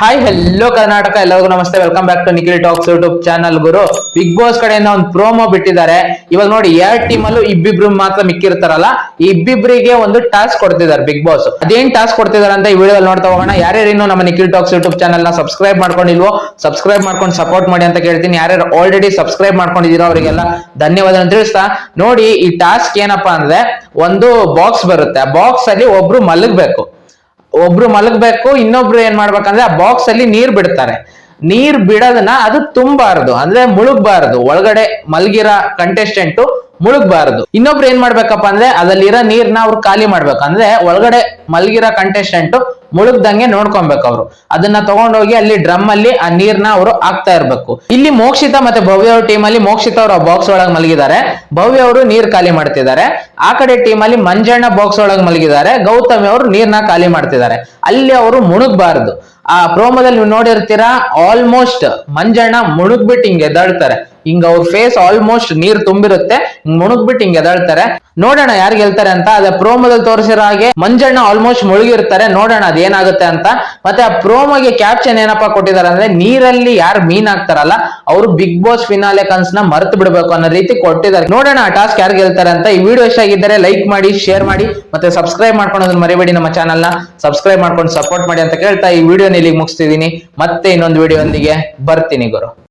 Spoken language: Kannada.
ಹಾಯ್ ಹೆಲ್ಲೋ ಕರ್ನಾಟಕ ಎಲ್ಲರಿಗೂ ನಮಸ್ತೆ. Welcome back to Nikhil talks YouTube channel Guru. Big boss ಕಡೆಯಿಂದ ಒಂದು ಪ್ರೋಮೋ ಬಿಟ್ಟಿದ್ದಾರೆ. ಇವಾಗ ನೋಡಿ, ಎರಡ್ ಟೀಮ್ ಅಲ್ಲೂ ಇಬ್ಬಿಬ್ರು ಮಾತ್ರ ಮಿಕ್ಕಿರ್ತಾರಲ್ಲ, ಇಬ್ಬಿಬ್ರಿಗೆ ಒಂದು ಟಾಸ್ಕ್ ಕೊಡ್ತಿದ್ದಾರೆ ಬಿಗ್ ಬಾಸ್ ಅದೇನ್ ಟಾಸ್ಕ್ ಕೊಡ್ತಿದ್ದಾರೆ ಅಂತ ಈ ವಿಡಿಯೋದಲ್ಲಿ ನೋಡ್ತಾ ಹೋಗೋಣ. ಯಾರ್ಯಾರು ಇನ್ನು ನಮ್ಮ ನಿಖಿಲ್ ಟಾಕ್ಸ್ ಯೂಟ್ಯೂಬ್ ಚಾನಲ್ನ ಸಬ್ಸ್ಕ್ರೈಬ್ ಮಾಡ್ಕೊಂಡಿಲ್ವೋ ಸಬ್ಸ್ಕ್ರೈಬ್ ಮಾಡ್ಕೊಂಡು ಸಪೋರ್ಟ್ ಮಾಡಿ ಅಂತ ಕೇಳ್ತೀನಿ. ಯಾರ್ಯಾರು ಆಲ್ರೆಡಿ ಸಬ್ಸ್ಕ್ರೈಬ್ ಮಾಡ್ಕೊಂಡಿದ್ದೀರೋ ಅವರಿಗೆಲ್ಲ ಧನ್ಯವಾದ ಅಂತ ತಿಳಿಸ್ತಾ, ನೋಡಿ ಈ ಟಾಸ್ಕ್ ಏನಪ್ಪಾ ಅಂದ್ರೆ, ಒಂದು ಬಾಕ್ಸ್ ಬರುತ್ತೆ. ಆ ಬಾಕ್ಸ್ ಅಲ್ಲಿ ಒಬ್ರು ಮಲಗ್ಬೇಕು. ಒಬ್ರು ಮಲಗಬೇಕು, ಇನ್ನೊಬ್ರು ಏನ್ ಮಾಡ್ಬೇಕಂದ್ರೆ ಆ ಬಾಕ್ಸ್ ಅಲ್ಲಿ ನೀರ್ ಬಿಡ್ತಾರೆ. ನೀರ್ ಬಿಡೋದನ್ನ ಅದು ತುಂಬಾರದು. ಅಂದ್ರೆ ಮುಳುಗ್ಬಾರದು. ಒಳಗಡೆ ಮಲಗಿರ ಕಂಟೆಸ್ಟೆಂಟ್ ಮುಳುಗ್ಬಾರದು. ಇನ್ನೊಬ್ರು ಏನ್ ಮಾಡ್ಬೇಕಪ್ಪ ಅಂದ್ರೆ ಅದಲ್ಲಿರೋ ನೀರ್ನ ಅವ್ರು ಖಾಲಿ ಮಾಡ್ಬೇಕು. ಅಂದ್ರೆ ಒಳಗಡೆ ಮಲಗಿರೋ ಕಂಟೆಸ್ಟೆಂಟ್ ಮುಳುಗ್ದಂಗೆ ನೋಡ್ಕೊಬೇಕು ಅವರು. ಅದನ್ನ ತಗೊಂಡೋಗಿ ಅಲ್ಲಿ ಡ್ರಮ್ ಅಲ್ಲಿ ಆ ನೀರ್ನ ಅವರು ಹಾಕ್ತಾ ಇರ್ಬೇಕು. ಇಲ್ಲಿ ಮೋಕ್ಷಿತ ಮತ್ತೆ ಭವ್ಯ ಅವ್ರ ಟೀಮ್ ಅಲ್ಲಿ ಮೋಕ್ಷಿತ ಅವರು ಬಾಕ್ಸ್ ಒಳಗೆ ಮಲಗಿದ್ದಾರೆ. ಭವ್ಯ ಅವರು ನೀರ್ ಖಾಲಿ ಮಾಡ್ತಿದ್ದಾರೆ. ಆ ಕಡೆ ಟೀಮ್ ಅಲ್ಲಿ ಮಂಜಣ್ಣ ಬಾಕ್ಸ್ ಒಳಗೆ ಮಲಗಿದ್ದಾರೆ. ಗೌತಮಿ ಅವರು ನೀರ್ನ ಖಾಲಿ ಮಾಡ್ತಿದ್ದಾರೆ. ಅಲ್ಲಿ ಅವರು ಮುಳುಗ್ಬಾರ್ದು ಆ ಪ್ರೋಮೋದಲ್ಲಿ ನೀವು ನೋಡಿರ್ತೀರಾ ಆಲ್ಮೋಸ್ಟ್ ಮಂಜಣ್ಣ ಮುಳುಗ್ಬಿಟ್ಟು ಹಿಂಗೆ ಎದ್ದಾಳ್ತಾರೆ. ಹಿಂಗ ಅವ್ರ ಫೇಸ್ ಆಲ್ಮೋಸ್ಟ್ ನೀರ್ ತುಂಬಿರುತ್ತೆ. ಮುಣುಗ್ಬಿಟ್ಟು ಹಿಂಗ್ ಎದಾಳ್ತಾರೆ. ನೋಡೋಣ ಯಾರು ಗೆಲ್ತಾರೆ ಅಂತ. ಅದೇ ಪ್ರೋಮೋದಲ್ಲಿ ತೋರಿಸಿರೋ ಹಾಗೆ ಮಂಜಣ್ಣ ಆಲ್ಮೋಸ್ಟ್ ಮುಳುಗಿರ್ತಾರೆ. ನೋಡೋಣ ಅದೇನಾಗುತ್ತೆ ಅಂತ. ಮತ್ತೆ ಆ ಪ್ರೋಮೋಗೆ ಕ್ಯಾಪ್ಷನ್ ಏನಪ್ಪಾ ಕೊಟ್ಟಿದ್ದಾರೆ ಅಂದ್ರೆ, ನೀರಲ್ಲಿ ಯಾರು ಮೀನ್ ಆಗ್ತಾರಲ್ಲ, ಅವರು ಬಿಗ್ ಬಾಸ್ ಫಿನಾಲೆ ಕನ್ಸ್ನ ಮರ್ತು ಬಿಡ್ಬೇಕು ಅನ್ನೋ ರೀತಿ ಕೊಟ್ಟಿದ್ದಾರೆ. ನೋಡೋಣ ಆ ಟಾಸ್ಕ್ ಯಾರು ಗೆಲ್ತಾರೆ ಅಂತ. ಈ ವಿಡಿಯೋ ಇಷ್ಟ ಆಗಿದ್ದರೆ ಲೈಕ್ ಮಾಡಿ ಶೇರ್ ಮಾಡಿ, ಮತ್ತೆ ಸಬ್ಸ್ಕ್ರೈಬ್ ಮಾಡ್ಕೊಳೋದನ್ನ ಮರಿಬೇಡಿ ನಮ್ಮ ಚಾನಲ್ ಸಬ್ಸ್ಕ್ರೈಬ್ ಮಾಡ್ಕೊಂಡು ಸಪೋರ್ಟ್ ಮಾಡಿ ಅಂತ ಕೇಳ್ತಾ ಈ ವಿಡಿಯೋನ ಇಲ್ಲಿಗೆ ಮುಗಿಸ್ತಿದೀನಿ ಮತ್ತೆ ಇನ್ನೊಂದು ವಿಡಿಯೋ ಒಂದಿಗೆ ಬರ್ತೀನಿ ಗುರು.